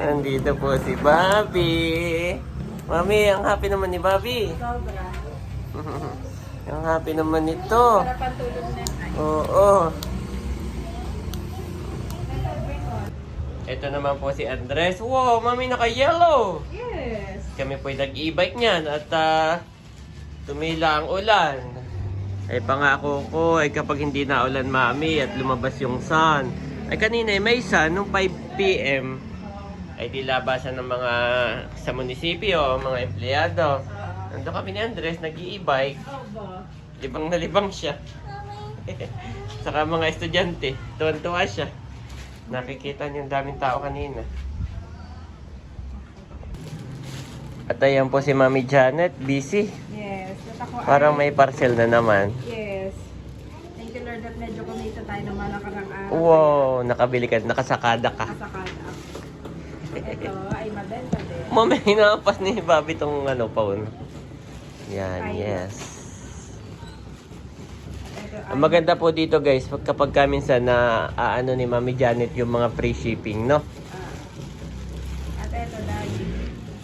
Nandito po si Bobby. Mami, ang happy naman ni Bobby. Sobra. ang happy naman nito. Oo. Ito naman po si Andres. Wow, mami naka-yellow. Yes. Kami po nag-e-bike niyan at ah, tumila ang ulan. Ay pangako ko ay kapag hindi na ulan mami at lumabas yung sun. Ay kanina ay may sun nung 5 p.m. Ay di labasan ng mga sa munisipyo, mga empleyado. Nandun kami ni Andres nag-e-bike. Obo. Libang na libang siya. Saka mga estudyante, tuwan-tuwa siya. Nakikita niyo ang daming tao kanina. At ayan po si Mami Janet, busy. Yes. At ako Parang ay- may parcel na naman. Yes. Thank you Lord at medyo kumita tayo ng malakarang araw. Wow, nakabili ka, nakasakada ka. Kasakada. Ito ay mabenta din. Mami, hinapas ni Bobby tong ano, paun. Yan, Ay. yes. Ang maganda po dito guys, pag- kapag ka minsan na aano ni Mami Janet yung mga free shipping, no? Ah. at ito lagi.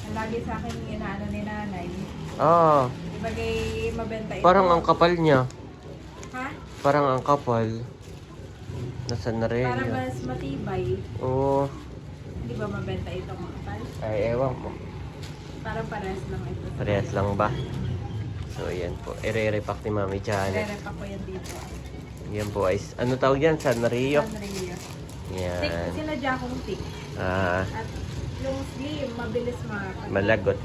Ang lagi sa akin inaano ni nanay. Ah, Ibagay mabenta ito. parang ang kapal niya. Ha? Parang ang kapal. Nasaan na rin Para yun? mas matibay. Oo. Hindi ba mabenta ito mga kapal? Ay, ewan ko. Parang parehas lang ito. Parehas lang ba? So, yan po. Ire-repack ni Mami Janet. Rerep ako yan dito. Yan po ay, ano tawag yan? Sanrio? Sanrio. Thick, Yan. sinadya akong thick. Ah, At yung slim, mabilis mga malagot.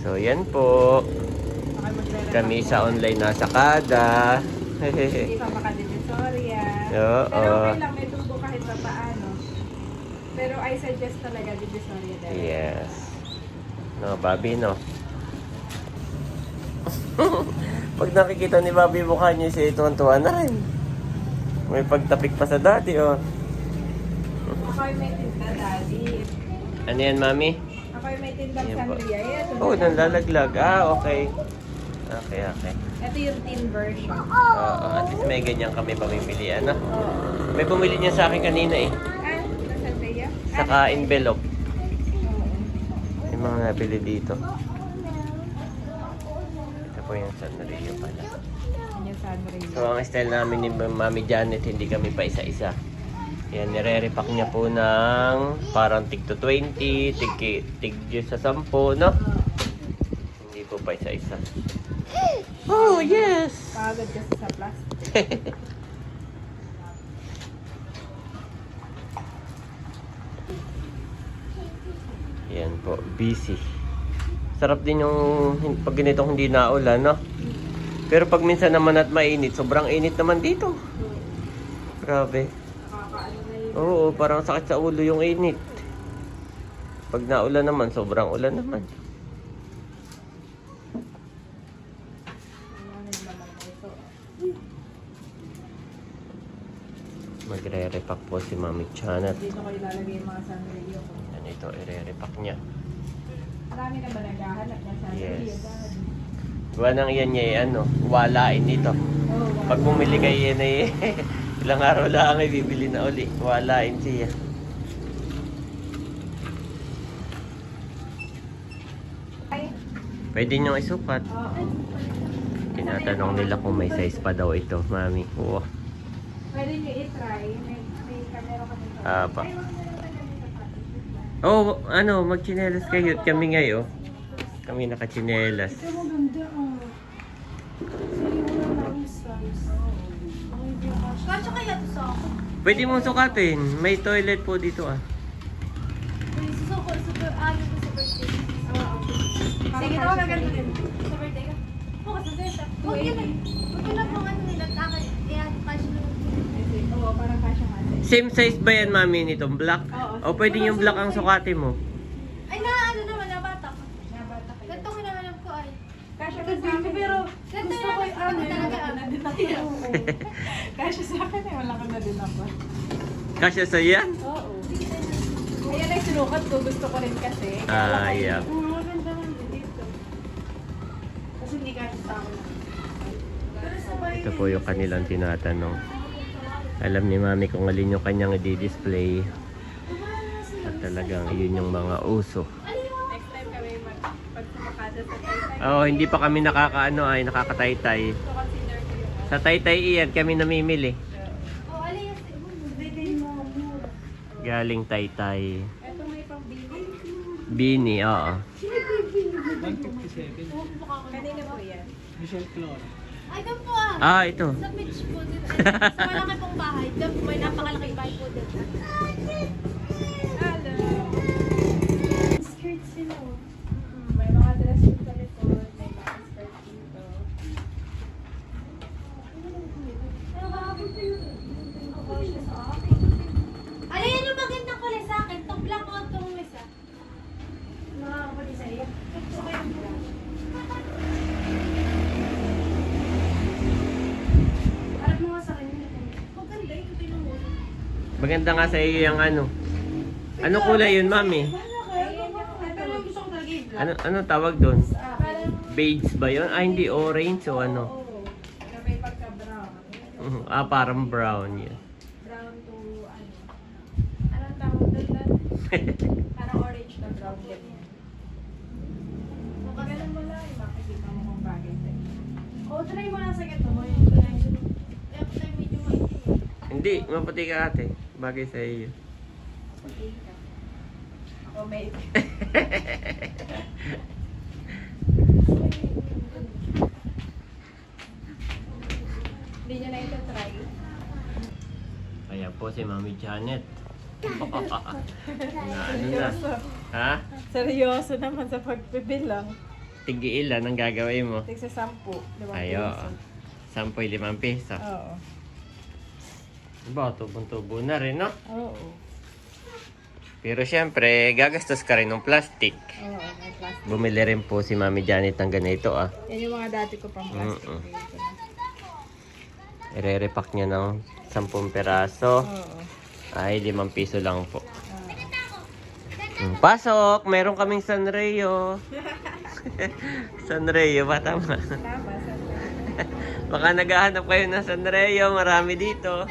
So, yan po. Okay, magre-rep Kami ako. sa online nasa kada. Hindi pa makadivisoria. Oo. Pero okay lang, may tubo kahit pa paano. Pero I suggest talaga divisoria din. yes. No, Bobby, no? Pag nakikita ni Bobby mukha niya siya, tuwan-tuwa na rin. May pagtapik pa sa dati, oh. Ako ay may tinda, daddy. Ano yan, Mami? Ako ay may tindang sangria. Ito, Oh, nanlalaglag. Ah, okay. Okay, okay. Ito yung tin version. Oo, at least may ganyan kami pamimili, ano? Oo. May bumili niya sa akin kanina eh. Ah, na sangria? Saka envelope. May mga nabili dito. Ito po yung Sanrio pala. Yung sangria. So, ang style namin ni Mami Janet, hindi kami pa isa-isa. Yan, nire-repack niya po ng parang tig to 20, tig, tig sa 10, no? Hindi po pa isa-isa. Oh, yes! Pagod kasi sa plastic. Yan po, busy. Sarap din yung pag ganitong hindi naulan, no? Pero pag minsan naman at mainit, sobrang init naman dito. Grabe. Oo, parang sakit sa ulo yung init. Pag naulan naman, sobrang ulan naman. Ano naman ito. Magre-repack po si Mami Chanat. Dito ko ilalagay yung mga sangria ko. Yan ito, ire-repack niya. Marami na ba naghahanap ng sangria? Yes. Diba nang yan niya, eh, ano, walain nito. Oo, Pag bumili kayo yan eh, ilang araw lang ay bibili na uli. Walain siya. Ay, Pwede niyong isukat. Tinatanong nila kung may size pa daw ito, Mami. Wow. Pwede nyo i-try. May, may camera kami Ah, pa. Ay, wag na lang tayo sa sapatos. Oh, ano, magchinelas kayo at kami ngayon. Kami nakachinelas. Ito maganda oh. Na ba? Kasya kaya to sa ako? Pwede mong sukatin. May toilet po dito ah. Susuko, super, ano ko sa birthday. Oo. Sige, Parang tawag kasya agad din. Sa birthday ka? Oo, sa birthday. Huwag yun eh. Huwag yun lang kung ano nila. Taka, eh, cash na. Ito, Oo, parang kasya nga. Same size ba yan, Mami, nitong black? Oo. O pwede yung black ang sukatin mo? Ay, na, ano naman, nabata ko. Nabata kayo. Ganito ko naman ko ay. Kasya ka sa akin, pero Ganito gusto ko naman yung ano, talaga. wala na din ako. Oo. Kasya sa akin eh, wala ka na din ako. Kasya sa yan? Oo. Ayan ay sinukat ko, gusto ko rin kasi. Ah, yeah. Oo, maganda man din dito. Kasi hindi kasya sa akin. Pero Ito po yung kanilang tinatanong. Alam ni mami kung alin yung kanyang i-display. At talagang yun yung mga uso. Next time kami mag, pag sumakada sa Taytay, Oo, hindi pa kami nakakaano ay nakakataytay. Sa taytay iyan kami namimili. Oh. Galing taytay. Ito may pambili. Bini, oo. 157. Kanina po yan. Michelle Clora. Ay, doon po ah. Ah, ito. Sa beach po din. Ay, Sa malaki pong bahay. Doon po, may napakalaking bahay po din. Hello. Skirt sila. oh. May mga dress dito sa likod. May mga skirt dito. Ano yan yung magandang kulay sa akin? Top lang o itong isa? Nakakapali sa iyo. Alam mo nga sa akin yun. Maganda yung tinan mo. Maganda nga sa iyo yung ano. Ano kulay yun, mami? Ano ano tawag doon? Beige ba yun? Ah, hindi orange o ano? Mhm. Ah, parang brown yun. Brown to ano. Anong tawag doon? Parang orange na brown ganyan. Kung ganun mo lang, makikita mo kung bagay sa'yo. O, try mo lang sa ganito mo yung kulay. Kaya po tayo medyo may Hindi, maputi ka ate. Bagay sa iyo. Okay ka. Ako may Hindi niya na ito try. Ayan po si Mami Janet. na, ano na? Ha? Seryoso naman sa pagbibilang. Tigiilan ang gagawin mo. Tig sa sampu. Ayo. Sampoy limang piso. Oo. Ba, tubong-tubo na rin, no? Oo. Pero syempre, gagastos ka rin ng plastic. Oo, may plastic. Bumili rin po si Mami Janet ng ganito, ah. Yan yung mga dati ko pang plastic. Dito na. Ire-repack niya ng 10 peraso. Oo. Ay, 5 piso lang po. Mm, Pasok! Meron kaming Sanreo. Sanreo, ba tama? Tama, sa Baka naghahanap kayo ng Sanreo, marami dito.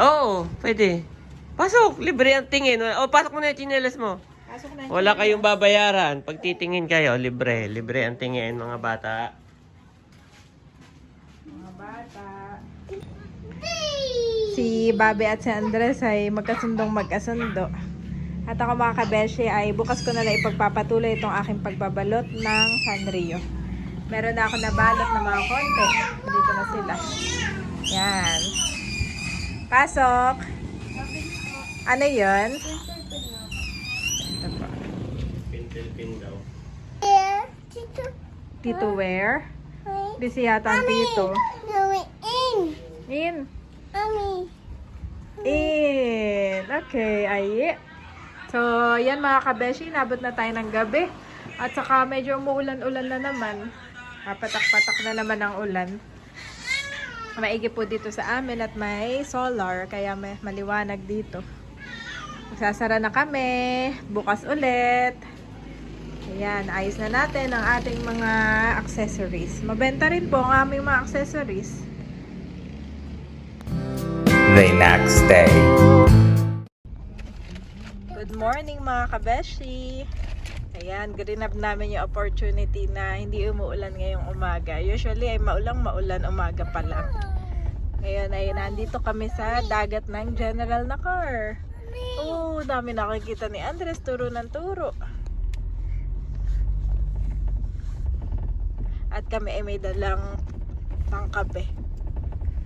Oo, pwede. Pasok, libre ang tingin. O, pasok mo na yung tsinelas mo. Pasok na. Wala kayong babayaran. Pag titingin kayo, libre. Libre ang tingin, mga bata. Mga bata. Si Bobby at si Andres ay magkasundong magkasundo. At ako mga kabeshi ay bukas ko na lang ipagpapatuloy itong aking pagbabalot ng Sanrio. Meron na ako nabalot na mga konti. Dito na sila. Yan. Pasok. Ano yun? Ito po. Pintel pin daw. Tito where? Busy yata ang tito. In. In. Okay, ay. So, yan mga kabeshi, nabot na tayo ng gabi. At saka medyo umuulan-ulan na naman. Papatak-patak na naman ang ulan. Maigi po dito sa amin at may solar, kaya may maliwanag dito. Magsasara na kami. Bukas ulit. Ayan, ayos na natin ang ating mga accessories. Mabenta rin po ang aming mga accessories. the next day. Good morning mga kabeshi! Ayan, grinab namin yung opportunity na hindi umuulan ngayong umaga. Usually ay maulang maulan umaga pa lang. Ngayon ay nandito kami sa dagat ng General na car. Oo, dami nakikita ni Andres, turo ng turo. At kami ay may dalang pangkape.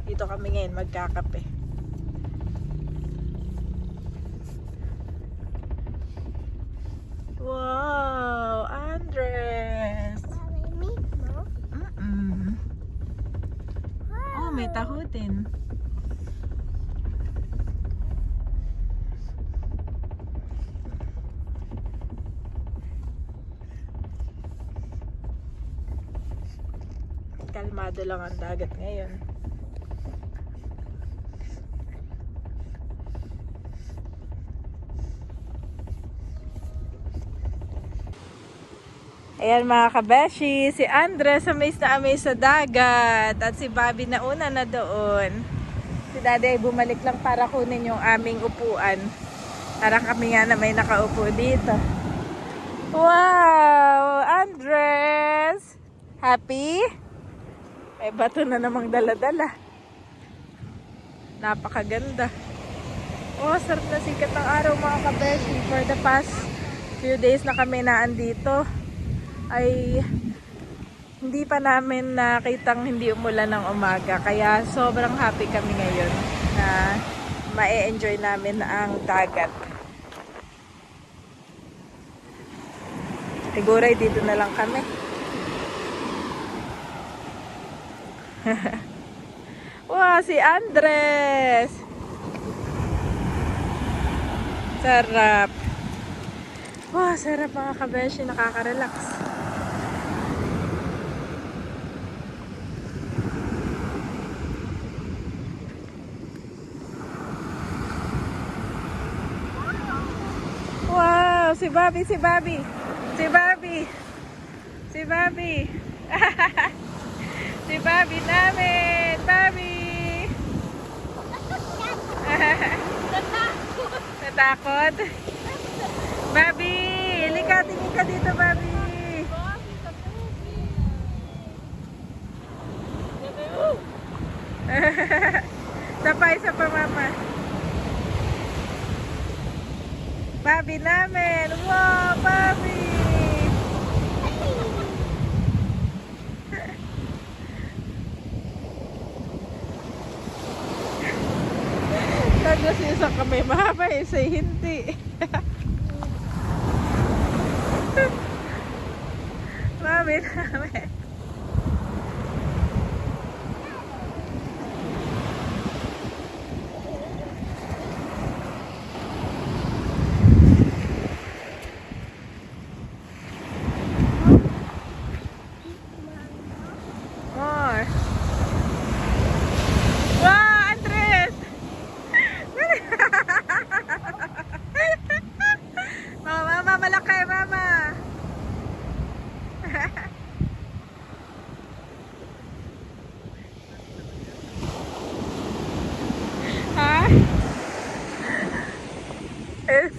Dito kami ngayon magkakape. Wow, Andres. Mm-mm. Oh, may tahutin. Kalmado lang ang dagat ngayon. Ayan mga kabeshi, si Andres amaze na amaze sa dagat at si Bobby na una na doon. Si daddy ay bumalik lang para kunin yung aming upuan. Para kami nga na may nakaupo dito. Wow! Andres! Happy? May bato na namang dala-dala. Napakaganda. Oh, sarap na sikat ng araw mga kabeshi. For the past few days na kami naandito, ay hindi pa namin nakitang hindi umulan ng umaga. Kaya sobrang happy kami ngayon na ma-enjoy namin ang dagat. Siguro dito na lang kami. wow, si Andres! Sarap. Wow, sarap mga kabeshi. Nakaka-relax. Wow, si Bobby, si Bobby. Si Bobby. Si Bobby. si Bobby namin. Bobby. Natakot? Bobby, halika, tingin ka dito, Bobby. Sapay sa pa, Bobby namin. Wow, Bobby. Tapos isa kami mahaba, isa hindi. Bobby namin.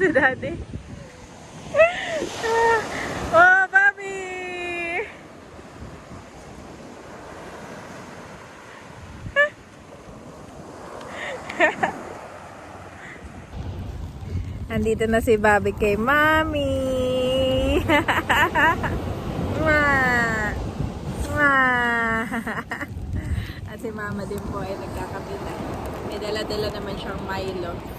Si daddy. oh, Bobby! Andito na si Bobby kay Mami. Mwa. Mwa. At si Mama din po ay nagkakabilan. May dala-dala naman siyang Milo.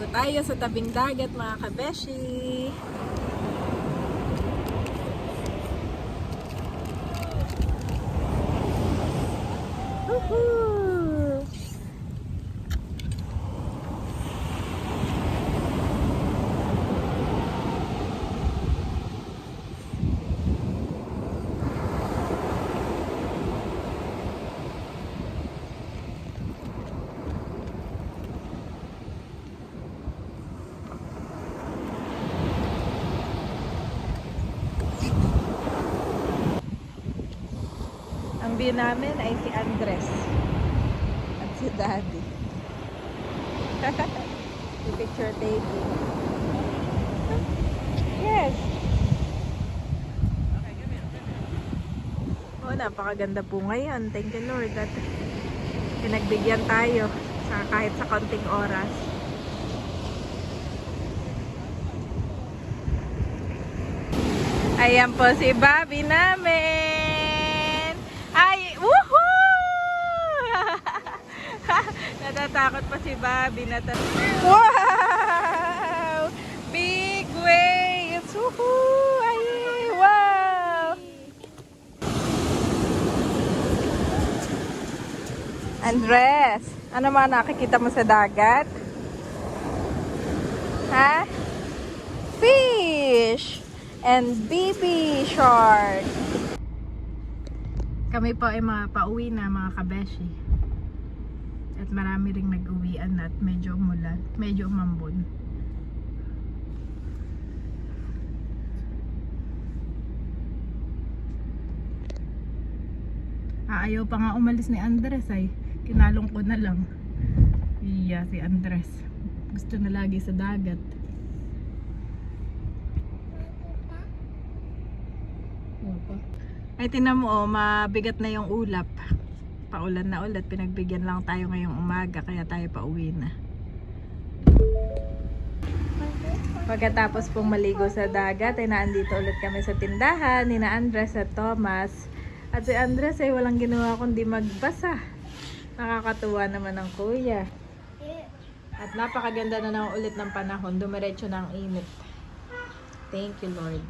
Po tayo sa tabing dagat mga kabeshi. Woohoo! View namin ay si Andres at si Daddy. si picture taking. Yes. Oh, napakaganda po ngayon. Thank you Lord that pinagbigyan tayo sa kahit sa konting oras. Ayan po si Bobby namin. Ay, woohoo! Natatakot pa si Bobby. Nata wow! Big waves! Woohoo! Ay, wow! Andres, ano mga nakikita mo sa dagat? Ha? Fish! And baby shark! Kami po ay mga pauwi na mga kabeshi. At marami ring nag-uwian na at medyo umulan, medyo umambon. Ayaw pa nga umalis ni Andres ay. Kinalong ko na lang. Iya, si Andres. Gusto na lagi sa dagat. Ay, tinan mo oh, mabigat na yung ulap. Paulan na ulit. Pinagbigyan lang tayo ngayong umaga, kaya tayo pauwi na. Pagkatapos pong maligo sa dagat, ay naandito ulit kami sa tindahan ni na Andres at Thomas. At si Andres ay walang ginawa kundi magbasa. Nakakatuwa naman ang kuya. At napakaganda na naman ulit ng panahon. Dumiretso na ang init. Thank you, Lord.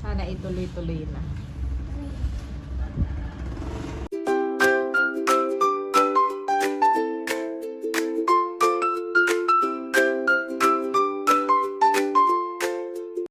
Sana ituloy-tuloy na.